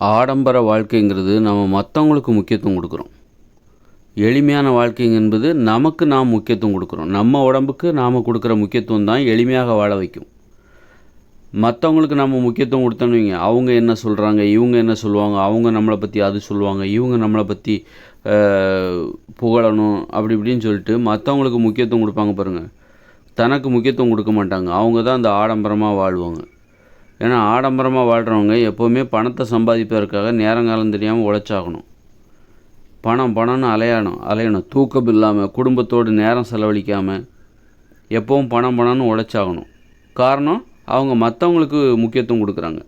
ஆடம்பர வாழ்க்கைங்கிறது நம்ம மற்றவங்களுக்கு முக்கியத்துவம் கொடுக்குறோம். எளிமையான வாழ்க்கை என்பது நமக்கு நாம் முக்கியத்துவம் கொடுக்குறோம். நம்ம உடம்புக்கு நாம் கொடுக்குற முக்கியத்துவம் தான் எளிமையாக வாழ வைக்கும். மற்றவங்களுக்கு நம்ம முக்கியத்துவம் கொடுத்தோம்னு வைங்க அவங்க என்ன சொல்கிறாங்க இவங்க என்ன சொல்லுவாங்க அவங்க நம்மளை பற்றி அது சொல்லுவாங்க இவங்க நம்மளை பற்றி புகழணும் அப்படி இப்படின்னு சொல்லிட்டு மற்றவங்களுக்கு முக்கியத்துவம் கொடுப்பாங்க பாருங்கள் தனக்கு முக்கியத்துவம் கொடுக்க மாட்டாங்க. அவங்க தான் அந்த ஆடம்பரமாக வாழ்வாங்க. ஏன்னா ஆடம்பரமாக வாழ்கிறவங்க எப்போவுமே பணத்தை சம்பாதிப்பதற்காக நேரங்காலம் தெரியாமல் உழைச்சாகணும். பணம் பணம்னு அலையணும் அலையணும். தூக்கம் இல்லாமல் குடும்பத்தோடு நேரம் செலவழிக்காமல் எப்போவும் பணம் பணம்னு உழைச்சாகணும். காரணம் அவங்க மற்றவங்களுக்கு முக்கியத்துவம் கொடுக்குறாங்க.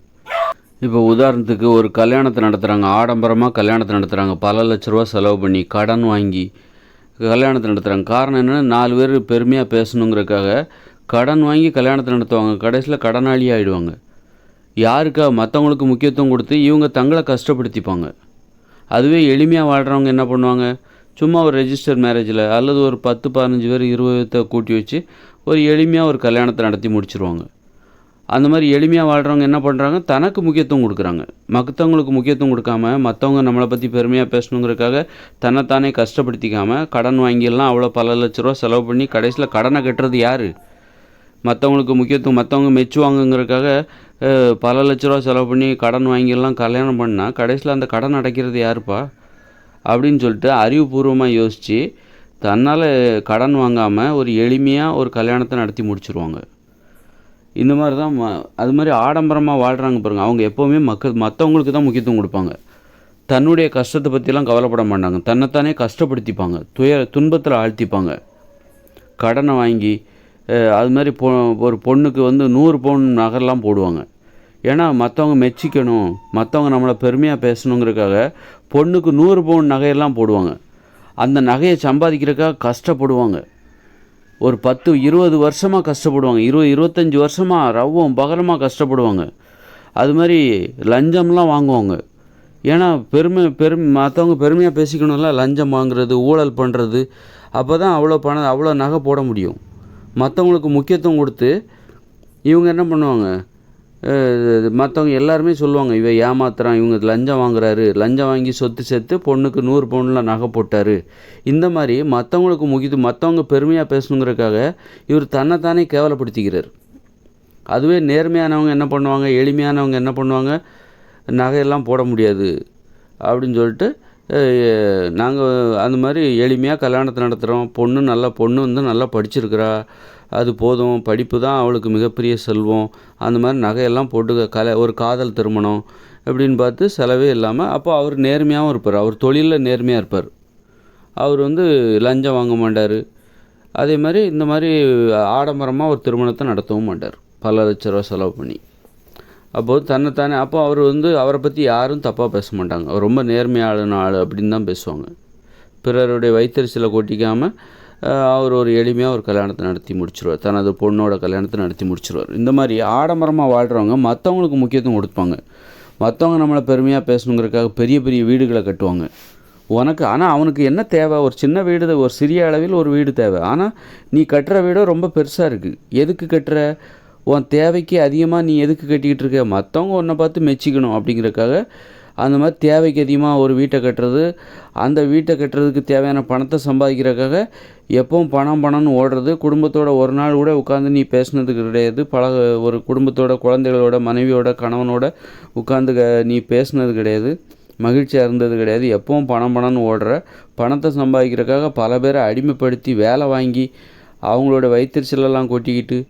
இப்போ உதாரணத்துக்கு ஒரு கல்யாணத்தை நடத்துகிறாங்க ஆடம்பரமாக கல்யாணத்தை நடத்துகிறாங்க பல லட்ச ரூபா செலவு பண்ணி கடன் வாங்கி கல்யாணத்தை நடத்துகிறாங்க காரணம் என்னென்னா நாலு பேர் பெருமையாக பேசணுங்கிறதுக்காக கடன் வாங்கி கல்யாணத்தை நடத்துவாங்க. கடைசியில் கடனாளி ஆகிடுவாங்க யாருக்கா மற்றவங்களுக்கு முக்கியத்துவம் கொடுத்து இவங்க தங்களை கஷ்டப்படுத்திப்பாங்க? அதுவே எளிமையாக வாழ்கிறவங்க என்ன பண்ணுவாங்க? சும்மா ஒரு ரெஜிஸ்டர் மேரேஜில் அல்லது ஒரு பத்து பதினஞ்சு பேர் இருபதை கூட்டி வச்சு ஒரு எளிமையாக ஒரு கல்யாணத்தை நடத்தி முடிச்சிருவாங்க. அந்த மாதிரி எளிமையாக வாழ்கிறவங்க என்ன பண்ணுறாங்க தனக்கு முக்கியத்துவம் கொடுக்குறாங்க. மற்றவங்களுக்கு முக்கியத்துவம் கொடுக்காம மற்றவங்க நம்மளை பற்றி பெருமையாக பேசணுங்கிறதுக்காக தன்னைத்தானே கஷ்டப்படுத்திக்காமல் கடன் வாங்கியெல்லாம் அவ்வளோ பல லட்ச ரூபா செலவு பண்ணி கடைசியில் கடனை கட்டுறது யார்? மற்றவங்களுக்கு முக்கியத்துவம் மற்றவங்க மெச்சுவாங்கங்கிறதுக்காக பல லட்ச ரூபா செலவு பண்ணி கடன் வாங்கியெல்லாம் கல்யாணம் பண்ணால் கடைசியில் அந்த கடன் அடைக்கிறது யாருப்பா? அப்படின்னு சொல்லிட்டு அறிவுபூர்வமாக யோசித்து தன்னால் கடன் வாங்காமல் ஒரு எளிமையாக ஒரு கல்யாணத்தை நடத்தி முடிச்சுருவாங்க. இந்த மாதிரி தான் ம அது மாதிரி ஆடம்பரமாக வாழ்கிறாங்க பாருங்கள் அவங்க எப்போவுமே மக்கள் மற்றவங்களுக்கு தான் முக்கியத்துவம் கொடுப்பாங்க. தன்னுடைய கஷ்டத்தை பற்றிலாம் கவலைப்பட மாட்டாங்க. தன்னைத்தானே கஷ்டப்படுத்திப்பாங்க. துய துன்பத்தில் ஆழ்த்திப்பாங்க. கடனை வாங்கி அது மாதிரி பொ ஒரு பொண்ணுக்கு வந்து நூறு பவுன் நகைலாம் போடுவாங்க. ஏன்னா மற்றவங்க மெச்சிக்கணும் மற்றவங்க நம்மளை பெருமையாக பேசணுங்கிறதுக்காக பொண்ணுக்கு நூறு பவுன் நகையெல்லாம் போடுவாங்க. அந்த நகையை சம்பாதிக்கிறக்காக கஷ்டப்படுவாங்க. ஒரு பத்து இருபது வருஷமாக கஷ்டப்படுவாங்க. இருபது இருபத்தஞ்சி வருஷமாக ரவ்வும் பகரமாக கஷ்டப்படுவாங்க. அது மாதிரி லஞ்சம்லாம் வாங்குவாங்க. ஏன்னா பெருமை பெருமை மற்றவங்க பெருமையாக பேசிக்கணும்ல லஞ்சம் வாங்குறது ஊழல் பண்ணுறது அப்போ தான் அவ்வளோ பணம் அவ்வளோ நகை போட முடியும். மற்றவங்களுக்கு முக்கியத்துவம் கொடுத்து இவங்க என்ன பண்ணுவாங்க? மற்றவங்க எல்லாருமே சொல்லுவாங்க இவ ஏமாத்துறான் இவங்க லஞ்சம் வாங்குறாரு. லஞ்சம் வாங்கி சொத்து சேர்த்து பொண்ணுக்கு நூறு பவுனில் நகை போட்டார். இந்த மாதிரி மற்றவங்களுக்கு முக்கியத்துவம் மற்றவங்க பெருமையாக பேசணுங்கிறதுக்காக இவர் தன்னைத்தானே கேவலப்படுத்திக்கிறார். அதுவே நேர்மையானவங்க என்ன பண்ணுவாங்க? எளிமையானவங்க என்ன பண்ணுவாங்க? நகையெல்லாம் போட முடியாது. அப்படின்னு சொல்லிட்டு நாங்கள் அந்த மாதிரி எளிமையாக கல்யாணத்தை நடத்துகிறோம் பொண்ணு நல்லா பொண்ணு வந்து நல்லா படிச்சிருக்கிறா. அது போதும். படிப்பு தான் அவளுக்கு மிகப்பெரிய செல்வம். அந்த மாதிரி நகையெல்லாம் போட்டு கலை ஒரு காதல் திருமணம் அப்படின்னு பார்த்து செலவே இல்லாமல் அப்போ அவர் நேர்மையாகவும் இருப்பார். அவர் தொழிலில் நேர்மையாக இருப்பார். அவர் வந்து லஞ்சம் வாங்க மாட்டார். அதே மாதிரி இந்த மாதிரி ஆடம்பரமாக ஒரு திருமணத்தை நடத்தவும் மாட்டார். பல லட்ச ரூபா செலவு பண்ணி. அப்போது தன்னைத்தானே அப்போ அவர் வந்து அவரை பற்றி யாரும் தப்பாக பேச மாட்டாங்க. அவர் ரொம்ப நேர்மையான ஆள் அப்படின்னு தான் பேசுவாங்க. பிறருடைய வைத்தறிச்சலை கொட்டிக்காமல் அவர் ஒரு எளிமையாக ஒரு கல்யாணத்தை நடத்தி முடிச்சிருவார். தனது பொண்ணோட கல்யாணத்தை நடத்தி முடிச்சிருவார். இந்த மாதிரி ஆடம்பரமாக வாழ்கிறவங்க மற்றவங்களுக்கு முக்கியத்துவம் கொடுப்பாங்க. மற்றவங்க நம்மளை பெருமையாக பேசணுங்கிறதுக்காக பெரிய பெரிய வீடுகளை கட்டுவாங்க. உனக்கு ஆனால் அவனுக்கு என்ன தேவை? ஒரு சின்ன வீடு ஒரு சிறிய அளவில் ஒரு வீடு தேவை. ஆனால் நீ கட்டுற வீடோ ரொம்ப பெருசாக இருக்குது எதுக்கு கட்டுற? உன் தேவைக்கு அதிகமாக நீ எதுக்கு கட்டிக்கிட்டு இருக்க? மற்றவங்க உன்னை பார்த்து மெச்சிக்கணும் அப்படிங்கிறக்காக அந்த மாதிரி தேவைக்கு அதிகமாக ஒரு வீட்டை கட்டுறது அந்த வீட்டை கட்டுறதுக்கு தேவையான பணத்தை சம்பாதிக்கிறதுக்காக எப்பவும் பணம் பணம்னு ஓடுறது. குடும்பத்தோட ஒரு நாள் கூட உட்காந்து நீ பேசுனது கிடையாது. பல ஒரு குடும்பத்தோட குழந்தைகளோட மனைவியோட கணவனோட உட்காந்து க- நீ பேசுனது கிடையாது. மகிழ்ச்சியாக இருந்தது கிடையாது. எப்பவும் பணம் பணம்னு ஓடுற. பணத்தை சம்பாதிக்கிறதுக்காக பல பேரை அடிமைப்படுத்தி வேலை வாங்கி அவங்களோட வயிற்றுச்சலெல்லாம் கொட்டிக்கிட்டு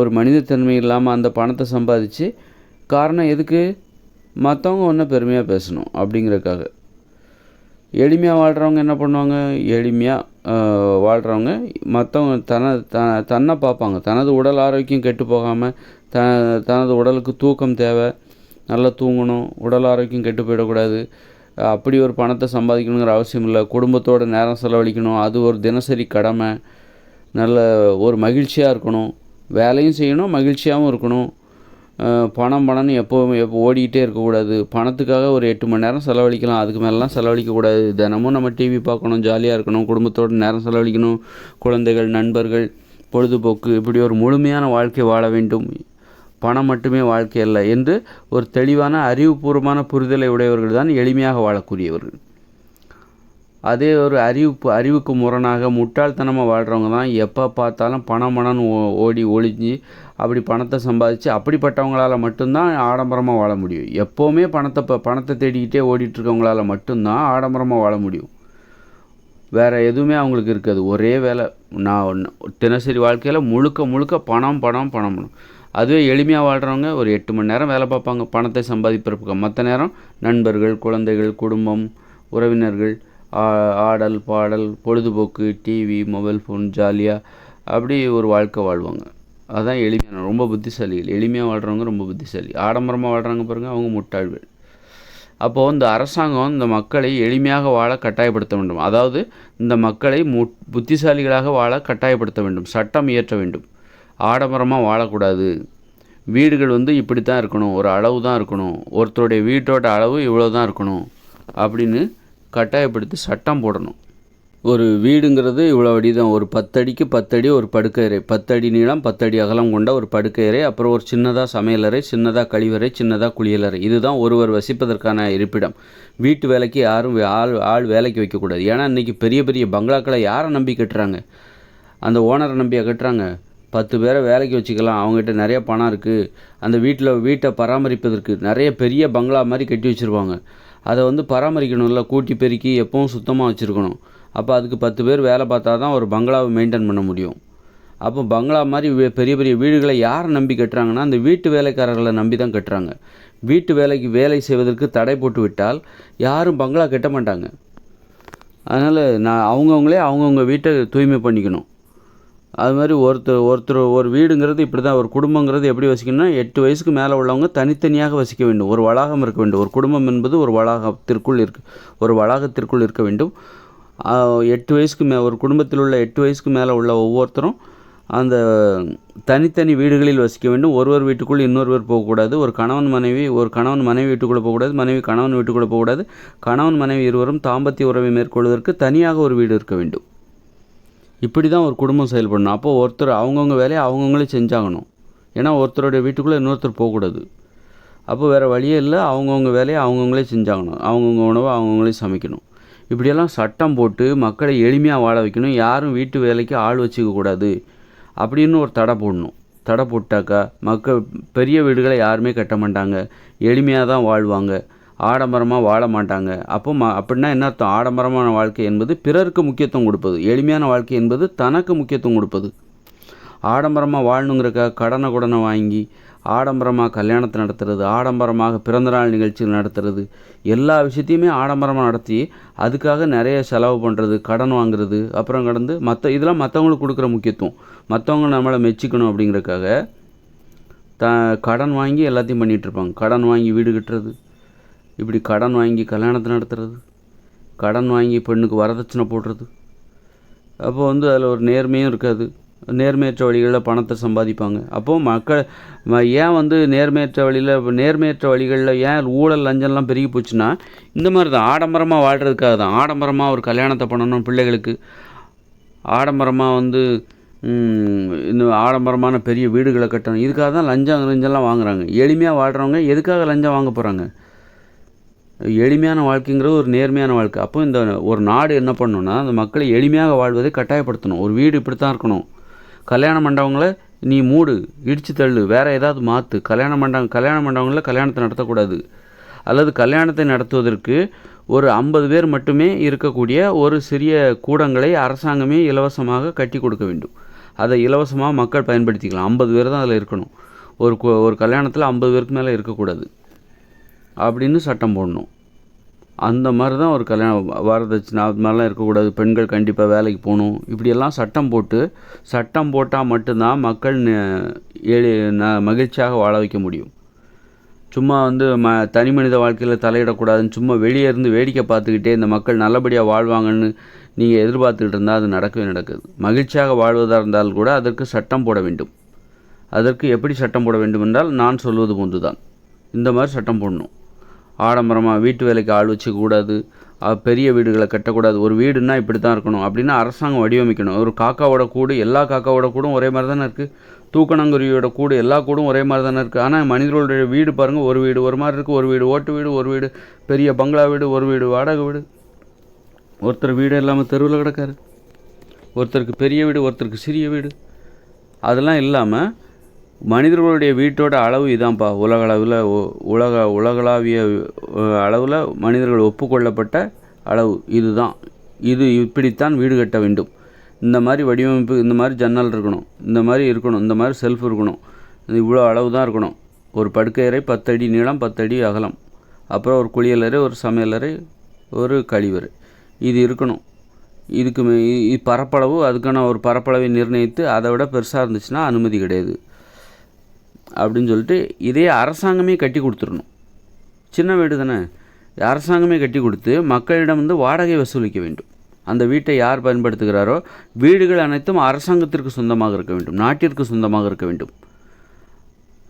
ஒரு மனிதத்தன்மை இல்லாமல் அந்த பணத்தை சம்பாதிச்சு காரணம் எதுக்கு? மற்றவங்க ஒன்றும் பெருமையாக பேசணும் அப்படிங்கிறதுக்காக. எளிமையாக வாழ்கிறவங்க என்ன பண்ணுவாங்க? எளிமையாக வாழ்கிறவங்க மற்றவங்க தன த தன்னை பார்ப்பாங்க. தனது உடல் ஆரோக்கியம் கெட்டு போகாமல் த தனது உடலுக்கு தூக்கம் தேவை நல்லா தூங்கணும் உடல் ஆரோக்கியம் கெட்டு போயிடக்கூடாது அப்படி ஒரு பணத்தை சம்பாதிக்கணுங்கிற அவசியம் இல்லை. குடும்பத்தோட நேரம் செலவழிக்கணும். அது ஒரு தினசரி கடமை. நல்ல ஒரு மகிழ்ச்சியாக இருக்கணும். வேலையும் செய்யணும் மகிழ்ச்சியாகவும் இருக்கணும். பணம் பணம்னு எப்போவுமே எப்போ ஓடிக்கிட்டே இருக்கக்கூடாது. பணத்துக்காக ஒரு எட்டு மணி நேரம் செலவழிக்கலாம். அதுக்கு மேலெலாம் செலவழிக்கக்கூடாது. தினமும் நம்ம டிவி பார்க்கணும் ஜாலியாக இருக்கணும் குடும்பத்தோடு நேரம் செலவழிக்கணும். குழந்தைகள் நண்பர்கள் பொழுதுபோக்கு இப்படி ஒரு முழுமையான வாழ்க்கை வாழ வேண்டும். பணம் மட்டுமே வாழ்க்கை அல்ல என்று ஒரு தெளிவான அறிவுபூர்வமான புரிதலை உடையவர்கள் தான் எளிமையாக வாழக்கூடியவர்கள். அதே ஒரு அறிவிப்பு அறிவுக்கு முரணாக முட்டாள்தனமாக வாழ்கிறவங்க தான் எப்போ பார்த்தாலும் பணம் பணம்னு ஓ ஓடி ஒழிஞ்சு அப்படி பணத்தை சம்பாதிச்சு அப்படிப்பட்டவங்களால் மட்டும்தான் ஆடம்பரமாக வாழ முடியும். எப்போவுமே பணத்தை ப பணத்தை தேடிக்கிட்டே ஓடிட்டுருக்கவங்களால் மட்டும்தான் ஆடம்பரமாக வாழ முடியும். வேறு எதுவுமே அவங்களுக்கு இருக்காது. ஒரே வேலை. நான் தினசரி வாழ்க்கையில் முழுக்க முழுக்க பணம் பணம் பணம் பணம். அதுவே எளிமையாக வாழ்கிறவங்க ஒரு எட்டு மணி நேரம் வேலை பார்ப்பாங்க. பணத்தை சம்பாதிப்பதற்கு மற்ற நேரம் நண்பர்கள் குழந்தைகள் குடும்பம் உறவினர்கள் ஆடல் பாடல் பொழுதுபோக்கு டிவி மொபைல் ஃபோன் ஜாலியாக அப்படி ஒரு வாழ்க்கை வாழ்வாங்க. அதுதான் எளிமையான ரொம்ப புத்திசாலிகள். எளிமையாக வாழ்கிறவங்க ரொம்ப புத்திசாலி. ஆடம்பரமாக வாழ்கிறாங்க பாருங்கள் அவங்க முட்டாள்கள். அப்போது இந்த அரசாங்கம் இந்த மக்களை எளிமையாக வாழ கட்டாயப்படுத்த வேண்டும். அதாவது இந்த மக்களை மு புத்திசாலிகளாக வாழ கட்டாயப்படுத்த வேண்டும். சட்டம் இயற்ற வேண்டும். ஆடம்பரமாக வாழக்கூடாது. வீடுகள் வந்து இப்படி தான் இருக்கணும். ஒரு அளவு தான் இருக்கணும். ஒருத்தருடைய வீட்டோட அளவு இவ்வளோ தான் இருக்கணும். அப்படின்னு கட்டாயப்படுத்தி சட்டம் போடணும். ஒரு வீடுங்கிறது இவ்வளோ அடி தான் ஒரு பத்தடிக்கு பத்தடி ஒரு படுக்கையறை பத்தடி நீளம் பத்தடி அகலம் கொண்ட ஒரு படுக்கையறை அப்புறம் ஒரு சின்னதாக சமையலறை சின்னதாக கழிவறை சின்னதாக குளியலறை இதுதான் ஒருவர் வசிப்பதற்கான இருப்பிடம். வீட்டு வேலைக்கு யாரும் ஆள் ஆள் வேலைக்கு வைக்கக்கூடாது. ஏன்னா இன்றைக்கி பெரிய பெரிய பங்களாக்களை யாரை நம்பி கட்டுறாங்க? அந்த ஓனரை நம்பியாக கட்டுறாங்க? பத்து பேரை வேலைக்கு வச்சுக்கலாம். அவங்ககிட்ட நிறைய பணம் இருக்குது அந்த வீட்டில் வீட்டை பராமரிப்பதற்கு நிறைய பெரிய பங்களா மாதிரி கட்டி வச்சுருவாங்க அதை வந்து பராமரிக்கணும்ல கூட்டி பெருக்கி எப்பவும் சுத்தமாக வச்சுருக்கணும். அப்போ அதுக்கு பத்து பேர் வேலை பார்த்தா தான் ஒரு பங்களாவை மெயின்டைன் பண்ண முடியும். அப்போ பங்களா மாதிரி பெரிய பெரிய வீடுகளை யாரை நம்பி கட்டுறாங்கன்னா அந்த வீட்டு வேலைக்காரர்களை நம்பி தான் கட்டுறாங்க. வீட்டு வேலைக்கு வேலை செய்வதற்கு தடை போட்டு விட்டால் யாரும் பங்களா கட்ட மாட்டாங்க. அதனால் நான் அவங்கவுங்களே அவங்கவுங்க வீட்டை தூய்மை பண்ணிக்கணும். அது மாதிரி ஒருத்தர் ஒருத்தர் ஒரு வீடுங்கிறது இப்படி தான் ஒரு குடும்பங்கிறது எப்படி வசிக்கணும்னா எட்டு வயசுக்கு மேலே உள்ளவங்க தனித்தனியாக வசிக்க வேண்டும். ஒரு வளாகம் இருக்க வேண்டும். ஒரு குடும்பம் என்பது ஒரு வளாகத்திற்குள் இருக்கு ஒரு வளாகத்திற்குள் இருக்க வேண்டும். எட்டு வயசுக்கு மே ஒரு குடும்பத்தில் உள்ள எட்டு வயசுக்கு மேலே உள்ள ஒவ்வொருத்தரும் அந்த தனித்தனி வீடுகளில் வசிக்க வேண்டும். ஒருவர் வீட்டுக்குள் இன்னொருவர் போகக்கூடாது. ஒரு கணவன் மனைவி ஒரு கணவன் மனைவி வீட்டுக்குள்ளே போகக்கூடாது. மனைவி கணவன் வீட்டுக்குள்ளே போகக்கூடாது. கணவன் மனைவி இருவரும் தாம்பத்திய உறவை மேற்கொள்வதற்கு தனியாக ஒரு வீடு இருக்க வேண்டும். இப்படி தான் ஒரு குடும்பம் செயல்படணும். அப்போது ஒருத்தர் அவங்கவுங்க வேலையை அவங்கவுங்களே செஞ்சாகணும். ஏன்னா ஒருத்தருடைய வீட்டுக்குள்ளே இன்னொருத்தர் போகக்கூடாது. அப்போ வேறு வழியே இல்லை. அவங்கவுங்க வேலையை அவங்கவுங்களே செஞ்சாகணும். அவங்கவுங்க உணவை அவங்கவுங்களே சமைக்கணும். இப்படியெல்லாம் சட்டம் போட்டு மக்களை எளிமையாக வாழ வைக்கணும். யாரும் வீட்டு வேலைக்கு ஆள் வச்சுக்கக்கூடாது அப்படின்னு ஒரு தடை போடணும். தடை போட்டாக்கா மக்கள் பெரிய வீடுகளை யாருமே கட்ட மாட்டாங்க. எளிமையாக தான் வாழ்வாங்க. ஆடம்பரமாக வாழ மாட்டாங்க. அப்போ ம அப்படின்னா என்ன அர்த்தம்? ஆடம்பரமான வாழ்க்கை என்பது பிறருக்கு முக்கியத்துவம் கொடுப்பது. எளிமையான வாழ்க்கை என்பது தனக்கு முக்கியத்துவம் கொடுப்பது. ஆடம்பரமாக வாழணுங்கிறக்காக கடனை குடனை வாங்கி ஆடம்பரமாக கல்யாணத்தை நடத்துறது ஆடம்பரமாக பிறந்தநாள் நிகழ்ச்சிகள் நடத்துறது எல்லா விஷயத்தையுமே ஆடம்பரமாக நடத்தி அதுக்காக நிறைய செலவு பண்ணுறது கடன் வாங்குறது அப்புறம் கடந்து மற்ற இதெல்லாம் மற்றவங்களுக்கு கொடுக்குற முக்கியத்துவம். மற்றவங்க நம்மளை மெச்சிக்கணும் அப்படிங்கிறக்காக த கடன் வாங்கி எல்லாத்தையும் பண்ணிகிட்ருப்பாங்க கடன் வாங்கி வீடு கட்டுறது இப்படி கடன் வாங்கி கல்யாணத்தை நடத்துறது? கடன் வாங்கி பெண்ணுக்கு வரதட்சணை போடுறது? அப்போ வந்து அதில் ஒரு நேர்மையும் இருக்காது. நேர்மையற்ற வழிகளில் பணத்தை சம்பாதிப்பாங்க. அப்போது மக்கள் ஏன் வந்து நேர்மையற்ற வழியில் நேர்மையற்ற வழிகளில் ஏன் ஊழல் லஞ்சம்லாம் பெருகி போச்சுன்னா இந்த மாதிரி தான் ஆடம்பரமாக வாழ்கிறதுக்காக தான். ஆடம்பரமாக ஒரு கல்யாணத்தை பண்ணணும் பிள்ளைகளுக்கு. ஆடம்பரமாக வந்து இந்த ஆடம்பரமான பெரிய வீடுகளை கட்டணும். இதுக்காக தான் லஞ்சம் லஞ்சம்லாம் வாங்குறாங்க. எளிமையாக வாழ்கிறவங்க எதுக்காக லஞ்சம் வாங்க போகிறாங்க எளிமையான வாழ்க்கைங்கிறது ஒரு நேர்மையான வாழ்க்கை. அப்போ இந்த ஒரு நாடு என்ன பண்ணணும்னா அந்த மக்களை எளிமையாக வாழ்வதை கட்டாயப்படுத்தணும். ஒரு வீடு இப்படி தான் இருக்கணும். கல்யாணம் மண்டபங்களை நீ மூடு இடித்து தள்ளு வேறு ஏதாவது மாற்று கல்யாண மண்டபம் கல்யாண மண்டபங்களில் கல்யாணத்தை நடத்தக்கூடாது. அல்லது கல்யாணத்தை நடத்துவதற்கு ஒரு ஐம்பது பேர் மட்டுமே இருக்கக்கூடிய ஒரு சிறிய கூடங்களை அரசாங்கமே இலவசமாக கட்டி கொடுக்க வேண்டும். அதை இலவசமாக மக்கள் பயன்படுத்திக்கலாம். ஐம்பது பேர் தான் அதில் இருக்கணும். ஒரு ஒரு கல்யாணத்தில் ஐம்பது பேருக்கு மேலே இருக்கக்கூடாது. அப்படின்னு சட்டம் போடணும். அந்த மாதிரி தான் ஒரு கல்யாணம் வரதட்சணை அது மாதிரிலாம் இருக்கக்கூடாது. பெண்கள் கண்டிப்பாக வேலைக்கு போகணும். இப்படியெல்லாம் சட்டம் போட்டு சட்டம் போட்டால் மட்டும்தான் மக்கள் ஏழி மகிழ்ச்சியாக வாழ வைக்க முடியும். சும்மா வந்து ம தனி மனித வாழ்க்கையில் தலையிடக்கூடாதுன்னு சும்மா வெளியே இருந்து வேடிக்கை பார்த்துக்கிட்டே இந்த மக்கள் நல்லபடியாக வாழ்வாங்கன்னு நீங்கள் எதிர்பார்த்துக்கிட்டு இருந்தால் அது நடக்கவே நடக்குது. மகிழ்ச்சியாக வாழ்வதாக இருந்தால் கூட அதற்கு சட்டம் போட வேண்டும். அதற்கு எப்படி சட்டம் போட வேண்டும் என்றால் நான் சொல்வது போன்று தான் இந்த மாதிரி சட்டம் போடணும். ஆடம்பரமாக வீட்டு வேலைக்கு ஆள் வச்சுக்கூடாது. பெரிய வீடுகளை கட்டக்கூடாது. ஒரு வீடுன்னா இப்படி தான் இருக்கணும் அப்படின்னா அரசாங்கம் வடிவமைக்கணும். ஒரு காக்காவோட கூடு எல்லா காக்காவோட கூடும் ஒரே மாதிரி தானே இருக்குது தூக்கணங்குருவியோட கூடு எல்லா கூடும் ஒரே மாதிரி தானே இருக்குது ஆனால் மனிதர்களுடைய வீடு பாருங்கள் ஒரு வீடு ஒரு மாதிரி இருக்குது ஒரு வீடு ஓட்டு வீடு ஒரு வீடு பெரிய பங்களா வீடு ஒரு வீடு வாடகை வீடு. ஒருத்தர் வீடு இல்லாமல் தெருவில் கிடக்காரு. ஒருத்தருக்கு பெரிய வீடு ஒருத்தருக்கு சிறிய வீடு. அதெல்லாம் இல்லாமல் மனிதர்களுடைய வீட்டோட அளவு இதான்ப்பா உலக அளவில் உலக உலகளாவிய அளவில் மனிதர்கள் ஒப்புக்கொள்ளப்பட்ட அளவு இதுதான். இது இப்படித்தான் வீடு கட்ட வேண்டும். இந்த மாதிரி வடிவமைப்பு இந்த மாதிரி ஜன்னல் இருக்கணும். இந்த மாதிரி இருக்கணும். இந்த மாதிரி செல்ஃப் இருக்கணும். இது இவ்வளோ அளவு தான் இருக்கணும். ஒரு படுக்கையறை பத்தடி நீளம் பத்தடி அகலம். அப்புறம் ஒரு குளியலறை ஒரு சமையலறை ஒரு கழிவறை. இது இருக்கணும். இதுக்கு மே- பரப்பளவு அதுக்கான ஒரு பரப்பளவை நிர்ணயித்து அதை விட பெருசாக இருந்துச்சுன்னா அனுமதி கிடையாது. அப்படின்னு சொல்லிட்டு இதே அரசாங்கமே கட்டி கொடுத்துடணும். சின்ன வீடு தானே. அரசாங்கமே கட்டி கொடுத்து மக்களிடம் வந்து வாடகை வசூலிக்க வேண்டும். அந்த வீட்டை யார் பயன்படுத்துகிறாரோ வீடுகள் அனைத்தும் அரசாங்கத்திற்கு சொந்தமாக இருக்க வேண்டும். நாட்டிற்கு சொந்தமாக இருக்க வேண்டும்.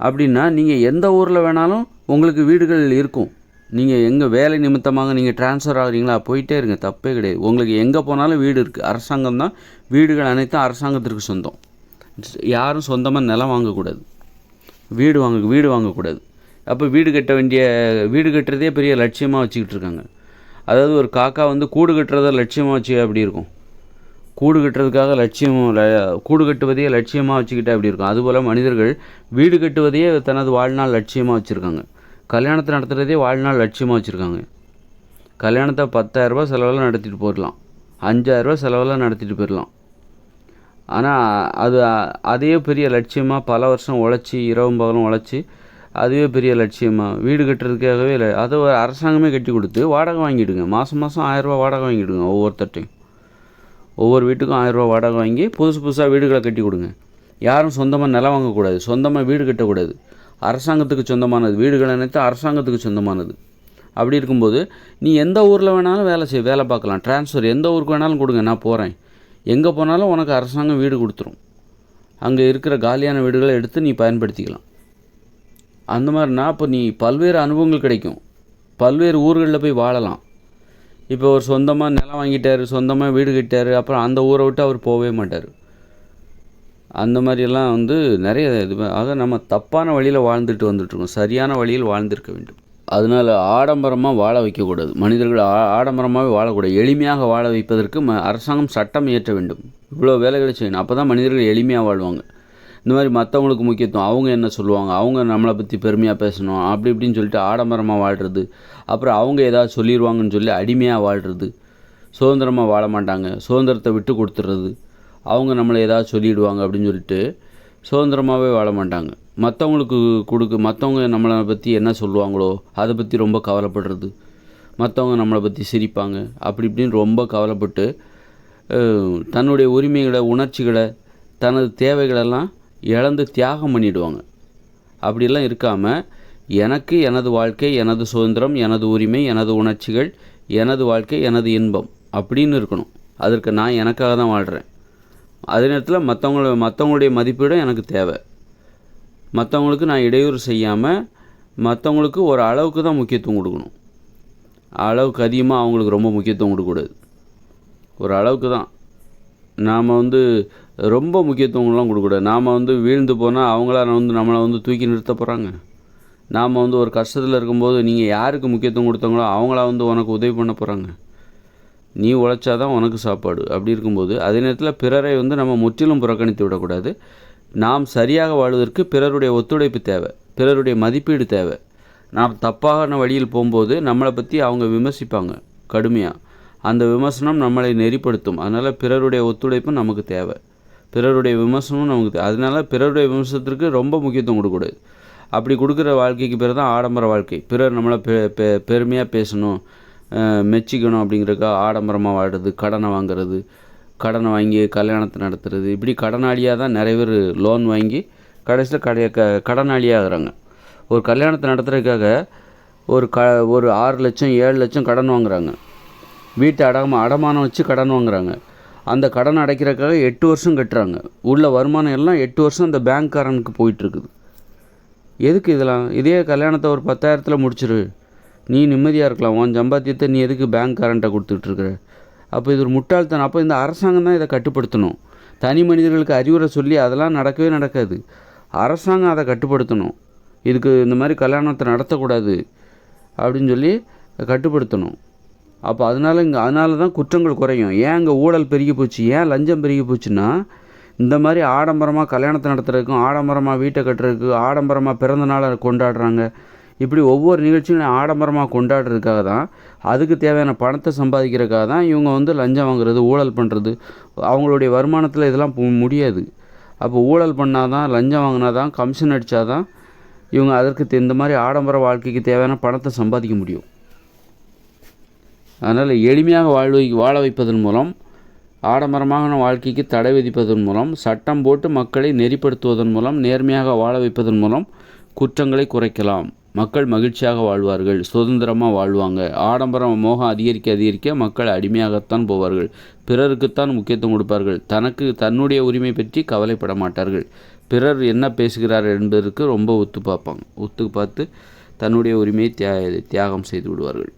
அப்படின்னா நீங்கள் எந்த ஊரில் வேணாலும் உங்களுக்கு வீடுகள் இருக்கும். நீங்கள் எங்கே வேலை நிமித்தமாக நீங்கள் ட்ரான்ஸ்ஃபர் ஆகுறீங்களா? போயிட்டே இருங்க. தப்பே கிடையாது. உங்களுக்கு எங்கே போனாலும் வீடு இருக்குது அரசாங்கம் தான் வீடுகள் அனைத்தும் அரசாங்கத்திற்கு சொந்தம். யாரும் சொந்தமாக நிலம் வாங்கக்கூடாது. வீடு வாங்க வீடு வாங்கக்கூடாது. அப்போ வீடு கட்ட வேண்டிய வீடு கட்டுறதே பெரிய லட்சியமாக வச்சுக்கிட்டு இருக்காங்க. அதாவது ஒரு காக்கா வந்து கூடு கட்டுறத லட்சியமாக வச்சு அப்படி இருக்கும். கூடு கட்டுறதுக்காக லட்சியம் கூடு கட்டுவதையே லட்சியமாக வச்சுக்கிட்டே அப்படி இருக்கும். அதுபோல் மனிதர்கள் வீடு கட்டுவதையே தனது வாழ்நாள் லட்சியமாக வச்சுருக்காங்க. கல்யாணத்தை நடத்துகிறதே வாழ்நாள் லட்சியமாக வச்சுருக்காங்க. கல்யாணத்தை பத்தாயிரரூபா செலவெல்லாம் நடத்திட்டு போயிடலாம் அஞ்சாயிரரூபா செலவெல்லாம் நடத்திட்டு போயிடலாம் ஆனால் அது அதையே பெரிய லட்சியமாக பல வருஷம் உழைச்சி இரவும் பகலும் உழைச்சி அதுவே பெரிய லட்சியமாக வீடு கட்டுறதுக்காகவே இல்லை. அதை ஒரு அரசாங்கமே கட்டி கொடுத்து வாடகை வாங்கிடுங்க. மாதம் மாதம் ஆயிரரூபா வாடகை வாங்கிடுங்க ஒவ்வொருத்தட்டையும் ஒவ்வொரு வீட்டுக்கும் ஆயிரரூபா வாடகை வாங்கி புதுசு புதுசாக வீடுகளை கட்டி கொடுங்க. யாரும் சொந்தமாக நிலம் வாங்கக்கூடாது. சொந்தமாக வீடு கட்டக்கூடாது. அரசாங்கத்துக்கு சொந்தமானது. வீடுகள் அனைத்து அரசாங்கத்துக்கு சொந்தமானது. அப்படி இருக்கும்போது நீ எந்த ஊரில் வேணாலும் வேலை செய் வேலை பார்க்கலாம். ட்ரான்ஸ்ஃபர் எந்த ஊருக்கு வேணாலும் கொடுங்க. நான் போகிறேன் எங்கே போனாலும் உனக்கு அரசாங்கம் வீடு கொடுத்துரும். அங்கே இருக்கிற காலியான வீடுகளை எடுத்து நீ பயன்படுத்திக்கலாம். அந்த மாதிரினா இப்போ நீ பல்வேறு அனுபவங்கள் கிடைக்கும். பல்வேறு ஊர்களில் போய் வாழலாம். இப்போ அவர் சொந்தமாக நிலம் வாங்கிட்டார் சொந்தமாக வீடு கட்டார் அப்புறம் அந்த ஊரை விட்டு அவர் போகவே மாட்டார். அந்த மாதிரியெல்லாம் வந்து நிறைய இது ஆக நம்ம தப்பான வழியில் வாழ்ந்துட்டு வந்துட்டுருக்கோம் சரியான வழியில் வாழ்ந்திருக்க வேண்டும். அதனால் ஆடம்பரமாக வாழ வைக்கக்கூடாது. மனிதர்கள் ஆ ஆடம்பரமாகவே வாழக்கூடாது. எளிமையாக வாழ வைப்பதற்கு ம அரசாங்கம் சட்டம் இயற்ற வேண்டும். இவ்வளோ வேலைகளை செய்யணும். அப்போ தான் மனிதர்கள் எளிமையாக வாழ்வாங்க. இந்த மாதிரி மற்றவங்களுக்கு முக்கியத்துவம். அவங்க என்ன சொல்லுவாங்க? அவங்க நம்மளை பற்றி பெருமையாக பேசணும். அப்படி இப்படின்னு சொல்லிட்டு ஆடம்பரமாக வாழ்கிறது அப்புறம் அவங்க ஏதாவது சொல்லிடுவாங்கன்னு சொல்லி அடிமையாக வாழ்கிறது சுதந்திரமாக வாழ மாட்டாங்க. சுதந்திரத்தை விட்டு கொடுத்துறது. அவங்க நம்மளை ஏதாவது சொல்லிடுவாங்க அப்படின்னு சொல்லிட்டு சுதந்திரமாகவே வாழ மாட்டாங்க. மற்றவங்களுக்கு கொடுக்க மற்றவங்க நம்மளை பற்றி என்ன சொல்லுவாங்களோ அதை பற்றி ரொம்ப கவலைப்படுறது. மற்றவங்க நம்மளை பற்றி சிரிப்பாங்க. அப்படி இப்படின்னு ரொம்ப கவலைப்பட்டு தன்னுடைய உரிமைகளை உணர்ச்சிகளை தனது தேவைகளெல்லாம் இழந்து தியாகம் பண்ணிவிடுவாங்க அப்படிலாம் இருக்காமல் எனக்கு எனது வாழ்க்கை எனது சுதந்திரம் எனது உரிமை எனது உணர்ச்சிகள் எனது வாழ்க்கை எனது இன்பம் அப்படின்னு இருக்கணும். அதற்கு நான் எனக்காக தான் வாழ்கிறேன் அதே நேரத்தில் மற்றவங்கள மற்றவங்களுடைய மதிப்பீடும் எனக்கு தேவை. மற்றவங்களுக்கு நான் இடையூறு செய்யாமல் மற்றவங்களுக்கு ஒரு அளவுக்கு தான் முக்கியத்துவம் கொடுக்கணும். அளவுக்கு அதிகமாக அவங்களுக்கு ரொம்ப முக்கியத்துவம் கொடுக்கக்கூடாது. ஒரு அளவுக்கு தான். நாம் வந்து ரொம்ப முக்கியத்துவம்லாம் கொடுக்கக்கூடாது. நாம் வந்து வீழ்ந்து போனால் அவங்கள வந்து நம்மளை வந்து தூக்கி நிறுத்த போகிறாங்க நாம் வந்து ஒரு கஷ்டத்தில் இருக்கும்போது நீங்கள் யாருக்கு முக்கியத்துவம் கொடுத்தாங்களோ அவங்களா வந்து உனக்கு உதவி பண்ண போகிறாங்க நீ உழைச்சாதான் உனக்கு சாப்பாடு. அப்படி இருக்கும்போது அதே நேரத்தில் பிறரை வந்து நம்ம முற்றிலும் புறக்கணித்து விடக்கூடாது. நாம் சரியாக வாழ்வதற்கு பிறருடைய ஒத்துழைப்பு தேவை பிறருடைய மதிப்பீடு தேவை. நாம் தப்பான வழியில் போகும்போது நம்மளை பற்றி அவங்க விமர்சிப்பாங்க கடுமையாக அந்த விமர்சனம் நம்மளை நெறிப்படுத்தும். அதனால் பிறருடைய ஒத்துழைப்பும் நமக்கு தேவை. பிறருடைய விமர்சனமும் நமக்கு தேவை. அதனால் பிறருடைய விமர்சனத்திற்கு ரொம்ப முக்கியத்துவம் கொடுக்கக்கூடாது. அப்படி கொடுக்குற வாழ்க்கைக்கு பேர் தான் ஆடம்பர வாழ்க்கை. பிறர் நம்மளை பெ பெ பெருமையாக பேசணும் மெச்சிக்கணும் அப்படிங்கிறக்கா ஆடம்பரமாக வாழ்கிறது கடனை வாங்குறது கடனை வாங்கி கல்யாணத்தை நடத்துறது. இப்படி கடனாளியாக தான் நிறைய பேர் லோன் வாங்கி கடைசியில் கடைய க கடனாளியாகிறாங்க ஒரு கல்யாணத்தை நடத்துறதுக்காக ஒரு க ஒரு ஆறு லட்சம் ஏழு லட்சம் கடன் வாங்குறாங்க. வீட்டை அடமா அடமானம் வச்சு கடன் வாங்குறாங்க. அந்த கடன் அடைக்கிறதுக்காக எட்டு வருஷம் கட்டுறாங்க. உள்ள வருமானம் எல்லாம் எட்டு வருஷம் அந்த பேங்க்காரனுக்கு போயிட்டுருக்குது. எதுக்கு இதெல்லாம்? இதே கல்யாணத்தை ஒரு பத்தாயிரத்தில் முடிச்சிரு. நீ நிம்மதியாக இருக்கலாம். உன் சம்பாத்தியத்தை நீ எதுக்கு பேங்க் கரண்ட்டை கொடுத்துட்ருக்குற அப்போ இது ஒரு முட்டாள்தனம். அப்போ இந்த அரசாங்கம் தான் இதை கட்டுப்படுத்தணும். தனி மனிதர்களுக்கு அறிவுரை சொல்லி அதெல்லாம் நடக்கவே நடக்காது. அரசாங்கம் அதை கட்டுப்படுத்தணும். இதுக்கு இந்த மாதிரி கல்யாணத்தை நடத்தக்கூடாது அப்படின்னு சொல்லி கட்டுப்படுத்தணும். அப்போ அதனால இங்கே அதனால தான் குற்றங்கள் குறையும். ஏன் இங்கே ஊழல் பெருகி போச்சு? ஏன் லஞ்சம் பெருகி போச்சுன்னா இந்த மாதிரி ஆடம்பரமாக கல்யாணத்தை நடத்துறதுக்கும் ஆடம்பரமாக வீட்டை கட்டுறதுக்கு ஆடம்பரமாக பிறந்த நாளை கொண்டாடுறாங்க. இப்படி ஒவ்வொரு நிகழ்ச்சியும் ஆடம்பரமாக கொண்டாடுறதுக்காக தான் அதுக்கு தேவையான பணத்தை சம்பாதிக்கிறதுக்காக தான் இவங்க வந்து லஞ்சம் வாங்குறது ஊழல் பண்ணுறது அவங்களுடைய வருமானத்தில் இதெல்லாம் முடியாது. அப்போ ஊழல் பண்ணால் தான் லஞ்சம் வாங்கினா தான் கமிஷன் அடித்தா தான் இவங்க அதற்கு இந்த மாதிரி ஆடம்பர வாழ்க்கைக்கு தேவையான பணத்தை சம்பாதிக்க முடியும். அதனால் எளிமையாக வாழ்வை வாழ வைப்பதன் மூலம் ஆடம்பரமான வாழ்க்கைக்கு தடை விதிப்பதன் மூலம் சட்டம் போட்டு மக்களை நெறிப்படுத்துவதன் மூலம் நேர்மையாக வாழ வைப்பதன் மூலம் குற்றங்களை குறைக்கலாம். மக்கள் மகிழ்ச்சியாக வாழ்வார்கள் சுதந்திரமாக வாழ்வாங்க. ஆடம்பரம் மோகம் அதிகரிக்க அதிகரிக்க மக்கள் அடிமையாகத்தான் போவார்கள். பிறருக்குத்தான் முக்கியத்துவம் கொடுப்பார்கள். தனக்கு தன்னுடைய உரிமை பற்றி கவலைப்பட மாட்டார்கள். பிறர் என்ன பேசுகிறார் என்பதற்கு ரொம்ப ஒத்து பார்ப்பாங்க. ஒத்து பார்த்து தன்னுடைய உரிமையை தியாக தியாகம் செய்து விடுவார்கள்.